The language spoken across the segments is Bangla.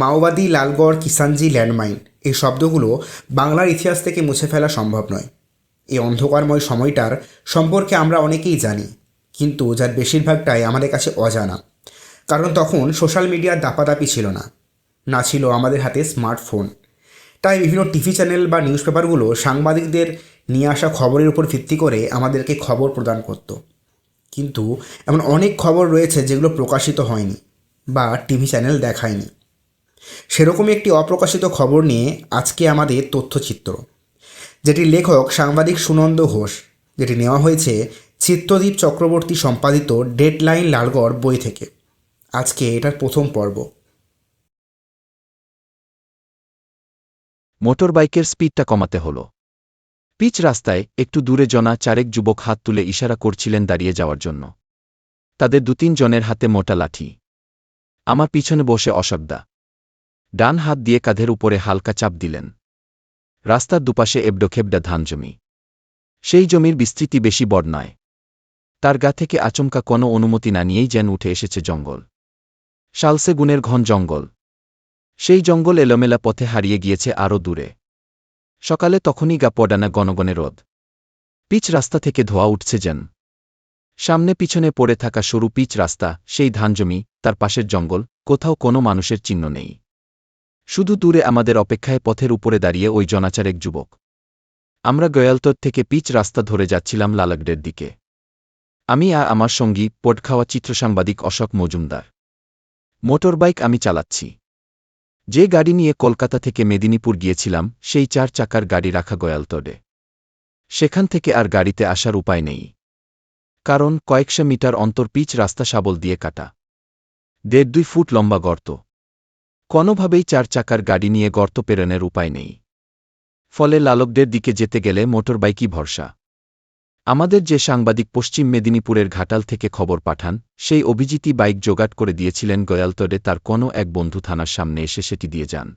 মাওবাদী, লালগড় কিষানজি ল্যান্ডমাইন। এই শব্দগুলো বাংলার ইতিহাস থেকে মুছে ফেলা সম্ভব নয়। এই অন্ধকারময় সময়টার সম্পর্কে আমরা অনেকেই জানি, কিন্তু যার বেশিরভাগটাই আমাদের কাছে অজানা। কারণ তখন সোশ্যাল মিডিয়ার দাপাদাপি ছিল না না ছিল আমাদের হাতে স্মার্টফোন। তাই বিভিন্ন টিভি চ্যানেল বা নিউজ পেপারগুলো সাংবাদিকদের নিয়ে আসা খবরের উপর ভিত্তি করে আমাদেরকে খবর প্রদান করত। কিন্তু এমন অনেক খবর রয়েছে যেগুলো প্রকাশিত হয়নি বা টিভি চ্যানেল দেখায়নি। সেরকমই একটি অপ্রকাশিত খবর নিয়ে আজকে আমাদের তথ্যচিত্র। যেটির লেখক সাংবাদিক সুনন্দ ঘোষ, যেটি নেওয়া হয়েছে চিত্রদীপ চক্রবর্তী সম্পাদিত ডেডলাইন লালগড় বই থেকে। আজকে এটার প্রথম পর্ব। মোটরবাইকের স্পিডটা কমাতে হলো। পিচ রাস্তায় একটু দূরে জনা চারেক যুবক হাত তুলে ইশারা করছিলেন দাঁড়িয়ে যাওয়ার জন্য। তাদের দু তিন জনের হাতে মোটা লাঠি। আমার পিছনে বসে অশব্দা। ডান হাত দিয়ে কাঁধের উপরে হালকা চাপ দিলেন। রাস্তার দুপাশে এবডোখেবডা ধান জমি। সেই জমির বিস্তৃতি বেশি বড় নয়। তার গা থেকে আচমকা কোনো অনুমতি না নিয়েই যেন উঠে এসেছে জঙ্গল। শালসে গুণের ঘন জঙ্গল। সেই জঙ্গল এলোমেলা পথে হারিয়ে গিয়েছে আরও দূরে। সকালে তখনই গা পডানা গণগণে রোদ। পিচ রাস্তা থেকে ধোয়া উঠছে যেন। সামনে পিছনে পড়ে থাকা সরু পিচ রাস্তা, সেই ধানজমি তার পাশের জঙ্গল, কোথাও কোনো মানুষের চিহ্ন নেই। শুধু দূরে আমাদের অপেক্ষায় পথের উপরে দাঁড়িয়ে ওই জনাচারেক যুবক। আমরা গয়ালতর থেকে পিচ রাস্তা ধরে যাচ্ছিলাম লালাগডের দিকে। আমি আর আমার সঙ্গী পটখাওয়া চিত্রসাংবাদিক অশোক মজুমদার। মোটরবাইক আমি চালাচ্ছি। যে গাড়ি নিয়ে কলকাতা থেকে মেদিনীপুর গিয়েছিলাম, সেই চার চাকার গাড়ি রাখা গয়ালতডে সেখান থেকে আর গাড়িতে আসার উপায় নেই। কারণ কয়েকশো মিটার অন্তর পিচ রাস্তা শাবল দিয়ে কাটা। দেড় দুই ফুট লম্বা গর্ত। কোনোভাবেই চার চাকার গাড়ি নিয়ে গর্ত পেরনের উপায় নেই। ফলে লালকদের দিকে যেতে গেলে মোটরবাইকই ভরসা। আমাদের যে সাংবাদিক পশ্চিম মেদিনীপুরের ঘাটাল থেকে খবর পাঠান, সেই অভিজিতই বাইক জোগাড় করে দিয়েছিলেন গয়ালতরে তার কোনো এক বন্ধু থানার সামনে এসে সেটি দিয়ে যান।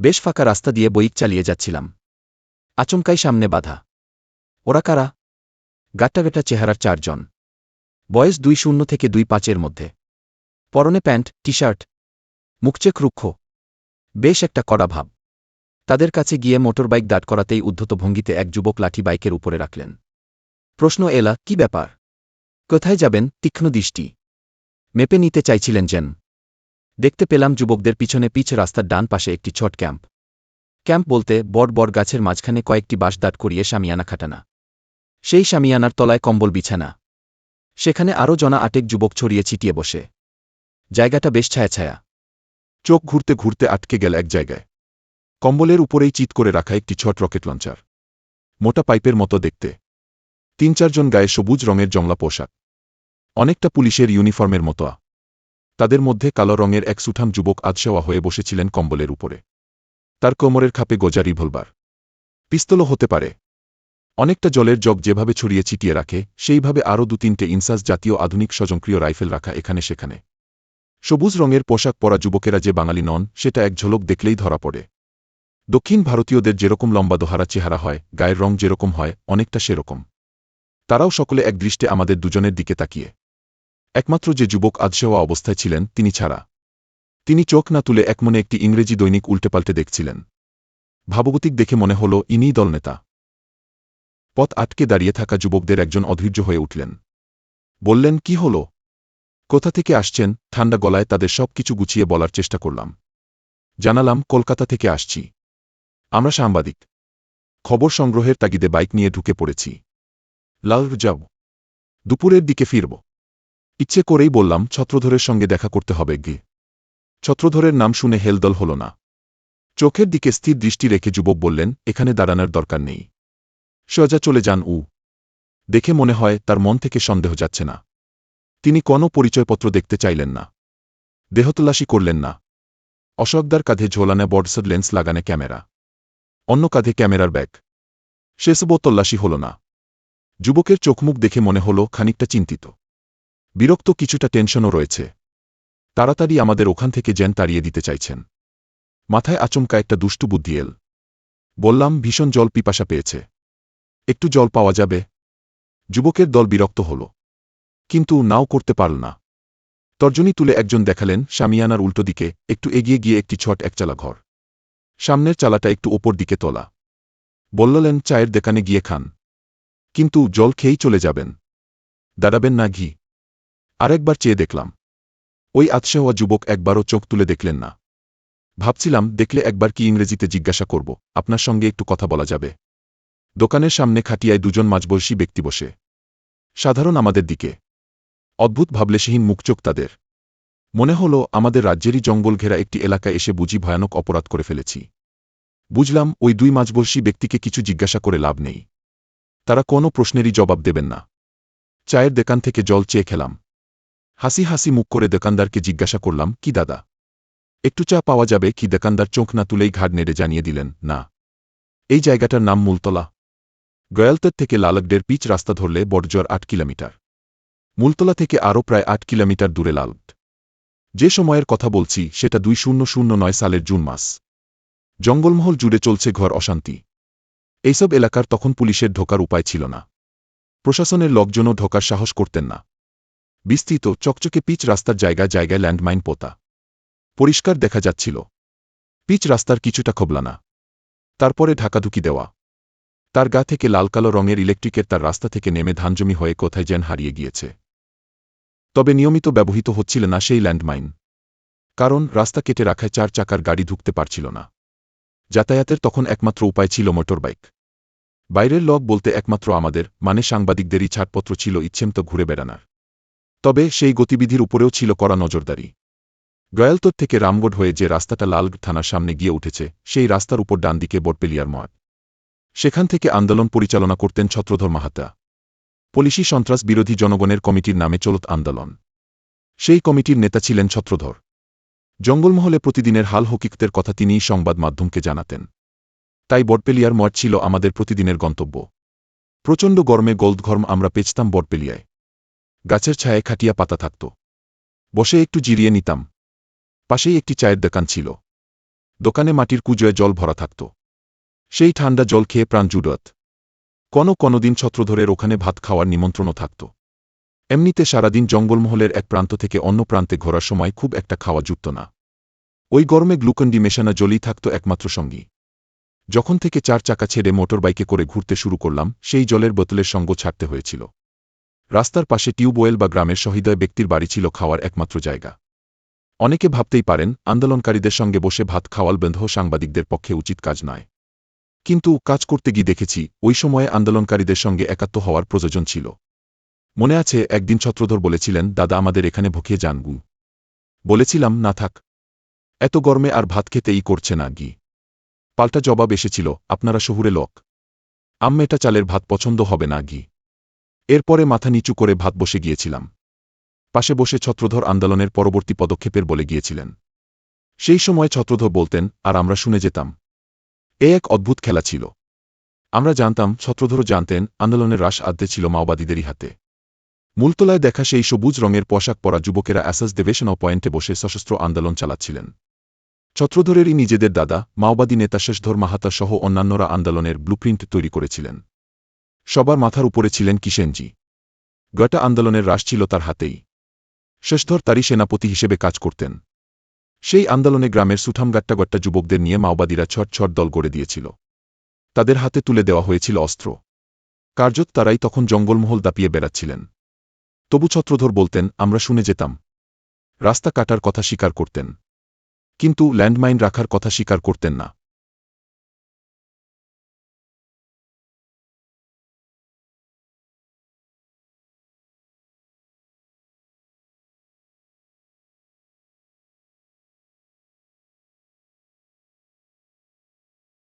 বেশ ফাঁকা রাস্তা দিয়ে বইক চালিয়ে যাচ্ছিলাম। আচমকাই সামনে বাধা। ওরা কারা? গাট্টাগাটা চেহারার চারজন। বয়স দুই শূন্য থেকে দুই পাঁচের মধ্যে। পরনে প্যান্ট টি শার্ট মুখচেক রুক্ষ। বেশ একটা কড়া ভাব। তাদের কাছে গিয়ে মোটরবাইক দাঁড় করাতেই উদ্ধত ভঙ্গিতে এক যুবক লাঠি বাইকের উপরে রাখলেন। প্রশ্ন এলা, কি ব্যাপার? কোথায় যাবেন? তীক্ষ্ণ দৃষ্টি। মেপে নিতে চাইছিলেন যেন। দেখতে পেলাম যুবকদের পিছনে পিছ রাস্তার ডান পাশে একটি ছট ক্যাম্প। ক্যাম্প বলতে বড় বড় গাছের মাঝখানে কয়েকটি বাঁশ দাঁড় করিয়ে সামিয়ানা খাটানা। সেই সামিয়ানার তলায় কম্বল বিছানা। সেখানে আরও জনা আটেক যুবক ছড়িয়ে ছিটিয়ে বসে। জায়গাটা বেশ ছায়াছায়া। চোখ ঘুরতে ঘুরতে আটকে গেল এক জায়গায়। কম্বলের উপরেই চিত করে রাখা একটি ছট রকেট লঞ্চার। মোটা পাইপের মতো দেখতে। তিন চারজন গায়ে সবুজ রঙের জংলা পোশাক। অনেকটা পুলিশের ইউনিফর্মের মতো। তাদের মধ্যে কালো রঙের এক সুঠাম যুবক আদশাওয়া হয়ে বসেছিলেন কম্বলের উপরে। তার কোমরের খাপে গোজা রিভলভার। পিস্তলও হতে পারে। অনেকটা জলের জগ যেভাবে ছড়িয়ে ছিটিয়ে রাখে, সেইভাবে আরও দু তিনটে ইনসাস জাতীয় আধুনিক স্বজনক্রিয় রাইফেল রাখা এখানে সেখানে সবুজ রঙের পোশাক পরা যুবকেরা যে বাঙালি নন, সেটা এক ঝলক দেখলেই ধরা পড়ে। দক্ষিণ ভারতীয়দের যেরকম লম্বা দোহারা চেহারা হয়, গায়ের রং যেরকম হয়, অনেকটা সেরকম। তারাও সকলে এক দৃষ্টে আমাদের দুজনের দিকে তাকিয়ে। একমাত্র যে যুবক আদশেওয়া অবস্থায় ছিলেন, তিনি ছাড়া। তিনি চোখ না তুলে একমনে একটি ইংরেজি দৈনিক উল্টেপাল্টে দেখছিলেন। ভাবগতিক দেখে মনে হল, ইনিই দলনেতা পথ আটকে দাঁড়িয়ে থাকা যুবকদের একজন অধৈর্য হয়ে উঠলেন। বললেন, কি হল? কোথা থেকে আসছেন, ঠান্ডা গলায় তাদের সব কিছু গুছিয়ে বলার চেষ্টা করলাম। জানালাম, কলকাতা থেকে আসছি। আমরা সাংবাদিক। খবর সংগ্রহের তাগিদে বাইক নিয়ে ঢুকে পড়েছি। লাল যাব দুপুরের দিকে ফিরব। ইচ্ছে করেই বললাম, ছত্রধরের সঙ্গে দেখা করতে হবে গিয়ে ছত্রধরের নাম শুনে হেলদল হল না। চোখের দিকে স্থির দৃষ্টি রেখে যুবক বললেন, এখানে দাঁড়ানোর দরকার নেই। সোজা চলে যান উ। দেখে মনে হয়, তার মন থেকে সন্দেহ যাচ্ছে না। তিনি কোনো পরিচয়পত্র দেখতে চাইলেন না। দেহতলাশি করলেন না। অশোকদার কাঁধে ঝোলানে বর্ডসার লেন্স লাগানে ক্যামেরা। অন্য কাঁধে ক্যামেরার ব্যাগ। সেসবও তল্লাশি হল না। যুবকের চোখমুখ দেখে মনে হল খানিকটা চিন্তিত। বিরক্ত কিছুটা টেনশনও রয়েছে। তাড়াতাড়ি আমাদের ওখান থেকে জেন তাড়িয়ে দিতে চাইছেন। মাথায় আচমকা একটা দুষ্টু বুদ্ধি এল। বললাম, ভীষণ জল পিপাসা পেয়েছে। একটু জল পাওয়া যাবে। যুবকের দল বিরক্ত হল। কিন্তু নাও করতে পারল না। তর্জনী তুলে একজন দেখালেন শামিয়ানার উল্টো দিকে, একটু এগিয়ে গিয়ে একটি ছট একচালা ঘর। সামনের চালাটা একটু ওপর দিকে তোলা। বললেন, চায়ের দোকানে গিয়ে খান। কিন্তু জল খেয়েই চলে যাবেন। দাঁড়াবেন না ঘি। আরেকবার চেয়ে দেখলাম। ওই আতসে হওয়া যুবক একবারও চোখ তুলে দেখলেন না। ভাবছিলাম, দেখলে একবার কি ইংরেজিতে জিজ্ঞাসা করব, আপনার সঙ্গে একটু কথা বলা যাবে। দোকানের সামনে খাটিয়ায় দুজন মাঝবয়সী ব্যক্তি বসে। সাধারণ আমাদের দিকে। অদ্ভুত ভাবলেশহীন মুখচোখ তাদের। মনে হল আমাদের রাজ্যেরই জঙ্গল ঘেরা একটি এলাকায় এসে বুঝি ভয়ানক অপরাধ করে ফেলেছি। বুঝলাম ওই দুই মাঝবর্ষী ব্যক্তিকে কিছু জিজ্ঞাসা করে লাভ নেই। তারা কোনো প্রশ্নেরই জবাব দেবেন না। চায়ের দোকান থেকে জল চেয়ে খেলাম। হাসি হাসি মুখ করে দোকানদারকে জিজ্ঞাসা করলাম, কি দাদা? একটু চা পাওয়া যাবে কি? দোকানদার চোখ না তুলেই ঘাড় নেড়ে জানিয়ে দিলেন, না। এই জায়গাটার নাম মূলতলা। গয়ালতের থেকে লালগডের পিচ রাস্তা ধরলে বড়জর আট কিলোমিটার। মূলতলা থেকে আরও প্রায় আট কিলোমিটার দূরে লালগড যে সময়ের কথা বলছি, সেটা দুই শূন্য শূন্য নয় সালের জুন মাস। জঙ্গলমহল জুড়ে চলছে ঘর অশান্তি। এইসব এলাকার তখন পুলিশের ঢোকার উপায় ছিল না। প্রশাসনের লোকজনও ঢোকার সাহস করতেন না। বিস্তৃত, চকচকে পিচ রাস্তার জায়গায় জায়গায় ল্যান্ডমাইন পোতা। পরিষ্কার দেখা যাচ্ছিল। পিচ রাস্তার কিছুটা খবলানা তারপরে ঢাকাধুকি দেওয়া। তার গা থেকে লাল কালো রঙের ইলেকট্রিকের তার রাস্তা থেকে নেমে ধানজমি হয়ে কোথায় যেন হারিয়ে গিয়েছে। তবে নিয়মিত ব্যবহৃত হচ্ছিল না সেই ল্যান্ডমাইন। কারণ রাস্তা কেটে রাখায় চার চাকার গাড়ি ঢুকতে পারছিল না। যাতায়াতের তখন একমাত্র উপায় ছিল মোটরবাইক। বাইরের লোক বলতে একমাত্র আমাদের মানে সাংবাদিকদেরই ছাড়পত্র ছিল ইচ্ছেমতো ঘুরে বেড়ানোর। তবে সেই গতিবিধির উপরেও ছিল কড়া নজরদারি। গয়ালতর থেকে রামগড় হয়ে যে রাস্তাটা লালগড় থানার সামনে গিয়ে উঠেছে, সেই রাস্তার উপর ডান দিকে বটপেলিয়ার মঠ। সেখান থেকে আন্দোলন পরিচালনা করতেন ছত্রধর মাহাতা। পুলিশি সন্ত্রাস বিরোধী জনগণের কমিটির নামে চলত আন্দোলন। সেই কমিটির নেতা ছিলেন ছত্রধর। জঙ্গলমহলে প্রতিদিনের হাল হকিকতের কথা তিনিই সংবাদ মাধ্যমকে জানাতেন। তাই বটপেলিয়ার মঠ ছিল আমাদের প্রতিদিনের গন্তব্য। প্রচণ্ড গরমে গোল্ডঘর্ম আমরা পেঁচতাম বটপেলিয়ায়। গাছের ছায়ে খাটিয়া পাতা থাকত। বসে একটু জিরিয়ে নিতাম। পাশেই একটি চায়ের দোকান ছিল। দোকানে মাটির কুজোয় জল ভরা থাকত। সেই ঠান্ডা জল খেয়ে প্রাণ জুড়ত। কোনো কোনোদিন ছত্রধরের ওখানে ভাত খাওয়ার নিমন্ত্রণও থাকত। এমনিতে সারাদিন জঙ্গলমহলের এক প্রান্ত থেকে অন্য প্রান্তে ঘোরার সময় খুব একটা খাওয়া জুটত না। ওই গরমে গ্লুকন্ডি মেশানা জলই থাকত একমাত্র সঙ্গী। যখন থেকে চার চাকা ছেড়ে মোটরবাইকে করে ঘুরতে শুরু করলাম, সেই জলের বোতলের সঙ্গ ছাড়তে হয়েছিল। রাস্তার পাশে টিউবওয়েল বা গ্রামের সহৃদয় ব্যক্তির বাড়ি ছিল খাওয়ার একমাত্র জায়গা। অনেকে ভাবতেই পারেন, আন্দোলনকারীদের সঙ্গে বসে ভাত খাওয়াল বেন্ধ সাংবাদিকদের পক্ষে উচিত কাজ নয়। কিন্তু কাজ করতে গিয়ে দেখেছি, ওই সময়ে আন্দোলনকারীদের সঙ্গে একাত্ম হওয়ার প্রয়োজন ছিল। মনে আছে, একদিন ছত্রধর বলেছিলেন, দাদা, আমাদের এখানে ভুকিয়ে জানগু বলেছিলাম, না থাক। এত গরমে আর ভাত খেতেই করছে না গি। পাল্টা জবাব এসেছিল, আপনারা শহুরে লোক। আম্মেটা চালের ভাত পছন্দ হবে না গি। এরপরে মাথা নিচু করে ভাত বসে গিয়েছিলাম। পাশে বসে ছত্রধর আন্দোলনের পরবর্তী পদক্ষেপের বলে গিয়েছিলেন। সেই সময় ছত্রধর বলতেন, আর আমরা শুনে যেতাম। এ এক অদ্ভুত খেলা ছিল। আমরা জানতাম ছত্রধরও জানতেন, আন্দোলনের রাশ আদ্যে ছিল মাওবাদীদেরই হাতে। মূলতলায় দেখা সেই সবুজ রঙের পোশাক পরা যুবকেরা অ্যাসাস দেবেশন পয়েন্টে বসে সশস্ত্র আন্দোলন চালাচ্ছিলেন। ছত্রধরেরই নিজেদের দাদা, মাওবাদী নেতা শেষধর মাহাতা সহ অন্যান্যরা আন্দোলনের ব্লুপ্রিন্ট তৈরি করেছিলেন। সবার মাথার উপরে ছিলেন কিষেনজি গোটা আন্দোলনের রাশ ছিল তার হাতেই। শেষধর তারই সেনাপতি হিসেবে কাজ করতেন। সেই আন্দোলনে গ্রামের সুঠামগাট্টাগট্টা যুবকদের নিয়ে মাওবাদীরা ছট ছট দল গড়ে দিয়েছিল। তাদের হাতে তুলে দেওয়া হয়েছিল অস্ত্র। কার্যত তারাই তখন জঙ্গলমহল দাপিয়ে বেড়াচ্ছিলেন। তবু ছত্রধর বলতেন, আমরা শুনে যেতাম। রাস্তা কাটার কথা স্বীকার করতেন। কিন্তু ল্যান্ডমাইন রাখার কথা স্বীকার করতেন না।